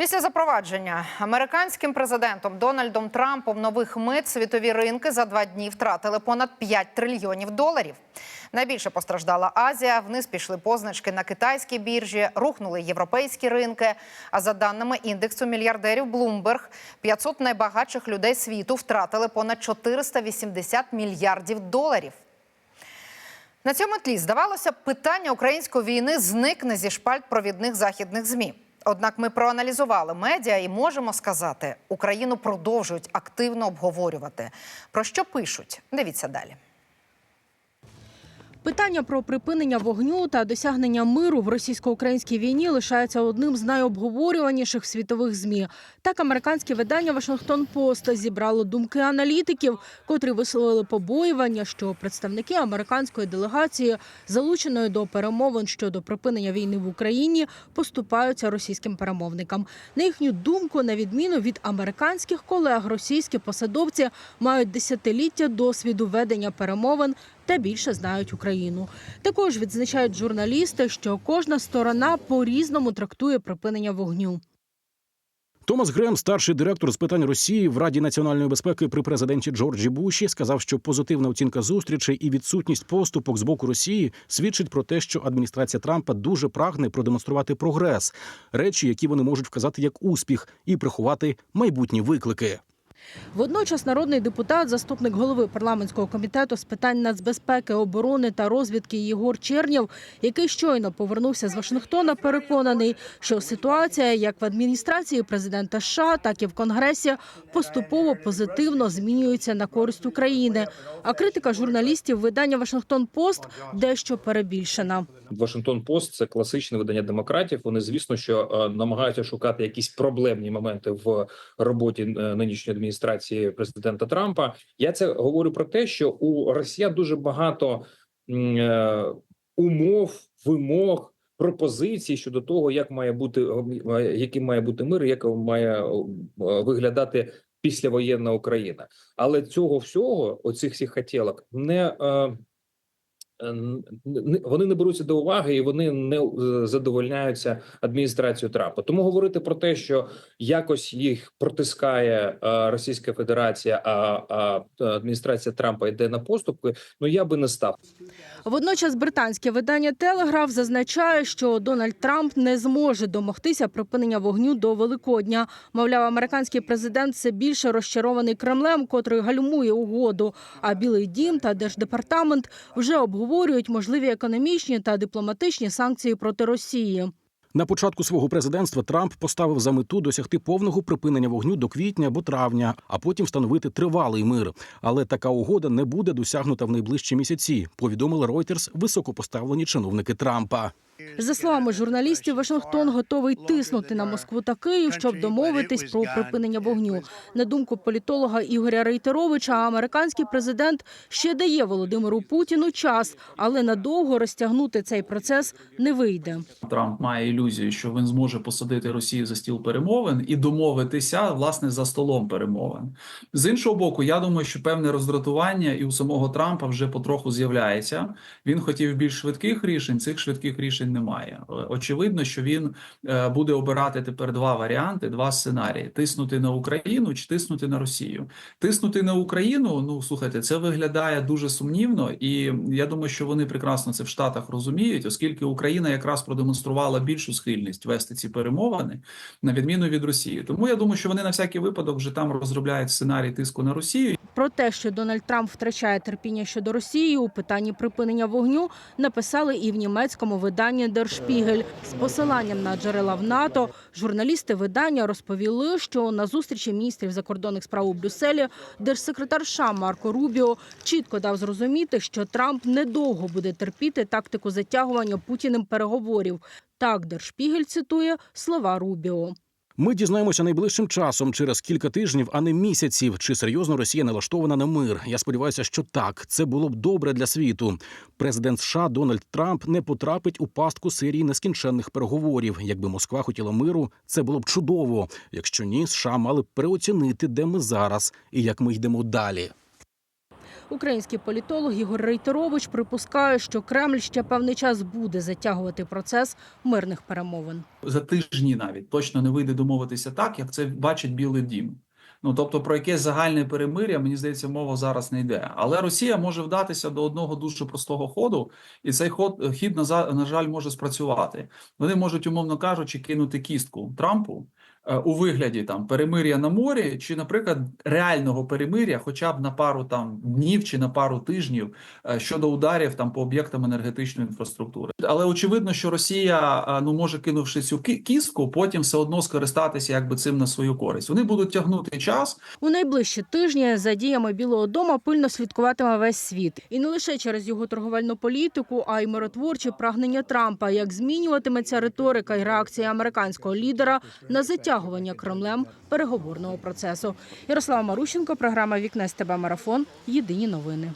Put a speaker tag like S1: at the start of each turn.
S1: Після запровадження американським президентом Дональдом Трампом нових мит світові ринки за два дні втратили понад 5 трильйонів доларів. Найбільше постраждала Азія. Вниз пішли позначки на китайській біржі, рухнули європейські ринки. А за даними індексу мільярдерів Bloomberg, 500 найбагатших людей світу втратили понад 480 мільярдів доларів. На цьому тлі здавалося, питання української війни зникне зі шпальт провідних західних змі. Однак ми проаналізували медіа і можемо сказати, Україну продовжують активно обговорювати. Про що пишуть? Дивіться далі.
S2: Питання про припинення вогню та досягнення миру в російсько-українській війні лишається одним з найобговорюваніших світових змі. Так, американське видання Вашингтон Пост зібрало думки аналітиків, котрі висловили побоювання, що представники американської делегації, залученої до перемовин щодо припинення війни в Україні, поступаються російським перемовникам. На їхню думку, на відміну від американських колег, російські посадовці мають десятиліття досвіду ведення перемовин та більше знають Україну. Також відзначають журналісти, що кожна сторона по-різному трактує припинення вогню.
S3: Томас Грем, старший директор з питань Росії в Раді національної безпеки при президенті Джорджі Буші, сказав, що позитивна оцінка зустрічей і відсутність поступок з боку Росії свідчить про те, що адміністрація Трампа дуже прагне продемонструвати прогрес, речі, які вони можуть вказати як успіх, і приховати майбутні виклики.
S2: Водночас народний депутат, заступник голови парламентського комітету з питань нацбезпеки, оборони та розвідки Єгор Чернєв, який щойно повернувся з Вашингтона, переконаний, що ситуація як в адміністрації президента США, так і в Конгресі поступово позитивно змінюється на користь України. А критика журналістів видання Вашингтон Пост дещо перебільшена.
S4: Вашингтон Пост це класичне видання демократів. Вони звісно, що е, намагаються шукати якісь проблемні моменти в роботі е, нинішньої адміністрації президента Трампа. Я це говорю про те, що у Росія дуже багато е, умов, вимог. Пропозицій щодо того, як має бути яким має бути мир, як має е, виглядати післявоєнна Україна, але цього всього, оцих всіх хотілок, не е, вони не беруться до уваги і вони не е, задовольняються адміністрацією Трампа. Тому говорити про те, що якось їх протискає е, Російська Федерація, а, е, адміністрація Трампа йде на поступки. Ну я би не став.
S2: Водночас британське видання Телеграф зазначає, що Дональд Трамп не зможе домогтися припинення вогню до Великодня. Мовляв, американський президент все більше розчарований Кремлем, котрий гальмує угоду. А Білий Дім та Держдепартамент вже обговорюють можливі економічні та дипломатичні санкції проти Росії.
S3: На початку свого президентства Трамп поставив за мету досягти повного припинення вогню до квітня або травня, а потім встановити тривалий мир. Але така угода не буде досягнута в найближчі місяці. Повідомили Reuters високопоставлені чиновники Трампа.
S2: За словами журналістів, Вашингтон готовий тиснути на Москву та Київ, щоб домовитись про припинення вогню. На думку політолога Ігоря Рейтеровича, американський президент ще дає Володимиру Путіну час, але надовго розтягнути цей процес не вийде.
S5: Трамп має ілюзію, що він зможе посадити Росію за стіл перемовин і домовитися власне за столом перемовин. З іншого боку, я думаю, що певне роздратування і у самого Трампа вже потроху з'являється. Він хотів більш швидких рішень. Цих швидких рішень немає. Е, Очевидно, що він е, буде обирати тепер два варіанти, два сценарії: тиснути на Україну чи тиснути на Росію. Тиснути на Україну. Ну слухайте, це виглядає дуже сумнівно, і я думаю, що вони прекрасно це в Штатах розуміють, оскільки Україна якраз продемонструвала більшу схильність вести ці перемовини на відміну від Росії. Тому я думаю, що вони на всякий випадок вже там розробляють сценарій тиску на Росію.
S2: Про те, що Дональд Трамп втрачає терпіння щодо Росії у питанні припинення вогню, написали і в німецькому виданні Spiegel. з посиланням на джерела в НАТО. Журналісти видання розповіли, що на зустрічі міністрів закордонних справ у Брюсселі держсекретар США Марко Рубіо чітко дав зрозуміти, що Трамп недовго буде терпіти тактику затягування Путіним переговорів. Так, Spiegel цитує слова Рубіо.
S3: Ми дізнаємося найближчим часом через кілька тижнів, а не місяців, чи серйозно Росія налаштована на мир. Я сподіваюся, що так. Це було б добре для світу. Президент США Дональд Трамп не потрапить у пастку серії нескінченних переговорів. Якби Москва хотіла миру, це було б чудово. Якщо ні, США мали б переоцінити, де ми зараз і як ми йдемо далі.
S2: Український політолог Ігор Рейтерович припускає, що Кремль ще певний час буде затягувати процес мирних перемовин.
S5: за тижні навіть точно не вийде домовитися так, як це бачить Білий Дім. Ну тобто про якесь загальне перемиря, мені здається, мова зараз не йде. Але Росія може вдатися до одного дуже простого ходу, і цей ход хід на на жаль може спрацювати. Вони можуть, умовно кажучи, кинути кістку Трампу у вигляді там перемиря на морі, чи, наприклад, реального перемиря, хоча б на пару там днів чи на пару тижнів е, щодо ударів там по об'єктам енергетичної інфраструктури. Але очевидно, що Росія е, ну може кинувши цю кістку, потім все одно скористатися якби цим на свою користь. Вони будуть тягнути час.
S2: У найближчі тижні за діями Білого дому пильно слідкуватиме весь світ, і не лише через його торговельну політику, а й миротворчі прагнення Трампа, як змінюватиметься риторика і реакція американського лідера на затягування Кремлем переговорного процесу. Ярослава Марущенко, програма Вікне з тебе марафон. Єдині новини.